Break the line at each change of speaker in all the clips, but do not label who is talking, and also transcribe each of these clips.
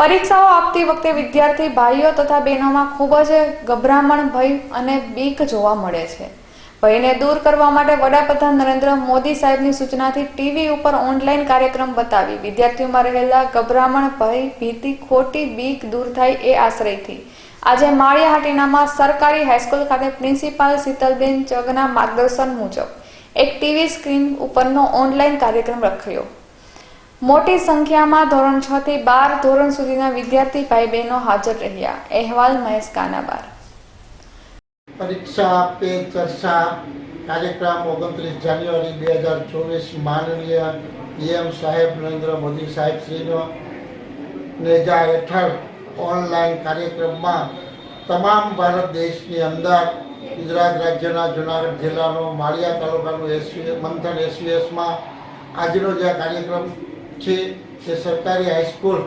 પરીક્ષાઓ આપતી વખતે વિદ્યાર્થી ભાઈઓ તથા બહેનોમાં ખૂબ જ ગભરામણ, ભય અને બીક જોવા મળે છે. ભયને દૂર કરવા માટે વડાપ્રધાન નરેન્દ્ર મોદી સાહેબની સૂચનાથી ટીવી ઉપર ઓનલાઈન કાર્યક્રમ બતાવી વિદ્યાર્થીઓમાં રહેલા ગભરામણ, ભય, ભીતિ, ખોટી, બીક દૂર થાય એ આશ્રયથી. આજે માળિયાહાટીનામાં સરકારી હાઈસ્કૂલ ખાતે પ્રિન્સિપાલ શીતલબેન ચગના માર્ગદર્શન મુજબ એક ટીવી સ્ક્રીન ઉપરનો ઓનલાઈન કાર્યક્રમ રખાયો. મોટી સંખ્યામાં ધોરણ છ થી બાર ધોરણ સુધીના વિદ્યાર્થી ભાઈ બહેનો હાજર રહ્યા. અહેવાલ મહેશ કાનાબાર.
પરીક્ષા પે ચર્ચા કાર્યક્રમ ઓગણત્રીસ જાન્યુઆરી બે હજાર ચોવીસ માનનીય પીએમ સાહેબ નરેન્દ્ર મોદી સાહેબ શ્રીનો નેજા હેઠળ ઓનલાઈન કાર્યક્રમમાં તમામ ભારત દેશની અંદર ગુજરાત રાજ્યના જુનાગઢ જિલ્લાનો માળિયા તાલુકાનું એસવી મંથન એસવીએસમાં આજનો જે કાર્યક્રમ છે તે સરકારી હાઈસ્કૂલ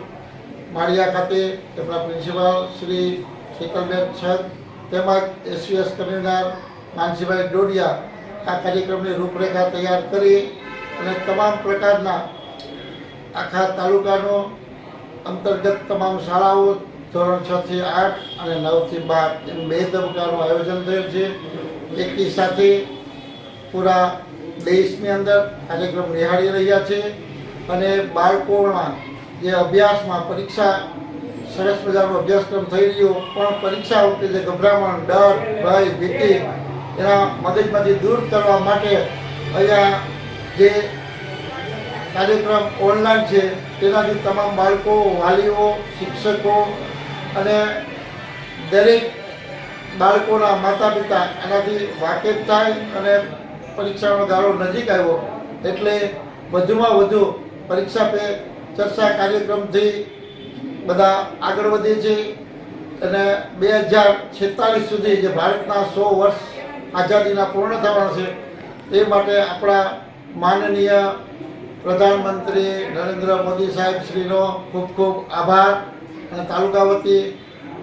માળિયા ખાતે તેમના પ્રિન્સિપાલ શ્રી શીતલબેન છત તેમજ એસવીએસ કન્વીનર માનસીભાઈ ડોડિયા આ કાર્યક્રમની રૂપરેખા તૈયાર કરી અને તમામ પ્રકારના આખા તાલુકાનો અંતર્ગત તમામ શાળાઓ ધોરણ છ થી આઠ અને નવથી બાર એમ બે તબક્કાનું આયોજન થયું છે. એકી સાથે પૂરા દેશની અંદર કાર્યક્રમ નિહાળી રહ્યા છે. અને બાળકોમાં જે અભ્યાસમાં પરીક્ષા સરસ મજાનો અભ્યાસક્રમ થઈ રહ્યો, પણ પરીક્ષા વખતે જે ગભરામણ, ડર, ભય, ભીતિ, એના મગજમાંથી દૂર કરવા માટે અહીંયા જે કાર્યક્રમ ઓનલાઈન છે, તેનાથી તમામ બાળકો, વાલીઓ, શિક્ષકો અને દરેક બાળકોના માતા પિતા એનાથી વાકેફ થાય અને પરીક્ષાનો ગાળો નજીક આવ્યો. એટલે વધુમાં વધુ પરીક્ષા પે ચર્ચા કાર્યક્રમથી બધા આગળ વધે છે અને બે હજાર છેતાલીસ સુધી જે ભારતના સો વર્ષ આઝાદીના પૂર્ણ થવાના છે, એ માટે આપણા માનનીય પ્રધાનમંત્રી નરેન્દ્ર મોદી સાહેબ શ્રીનો ખૂબ ખૂબ આભાર અને તાલુકા વતી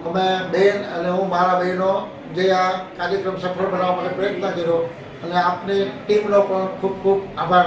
અમે બેન અને હું, મારા બહેનો જે આ કાર્યક્રમ સફળ બનાવવા માટે પ્રયત્ન કર્યો અને આપની ટીમનો પણ ખૂબ ખૂબ આભાર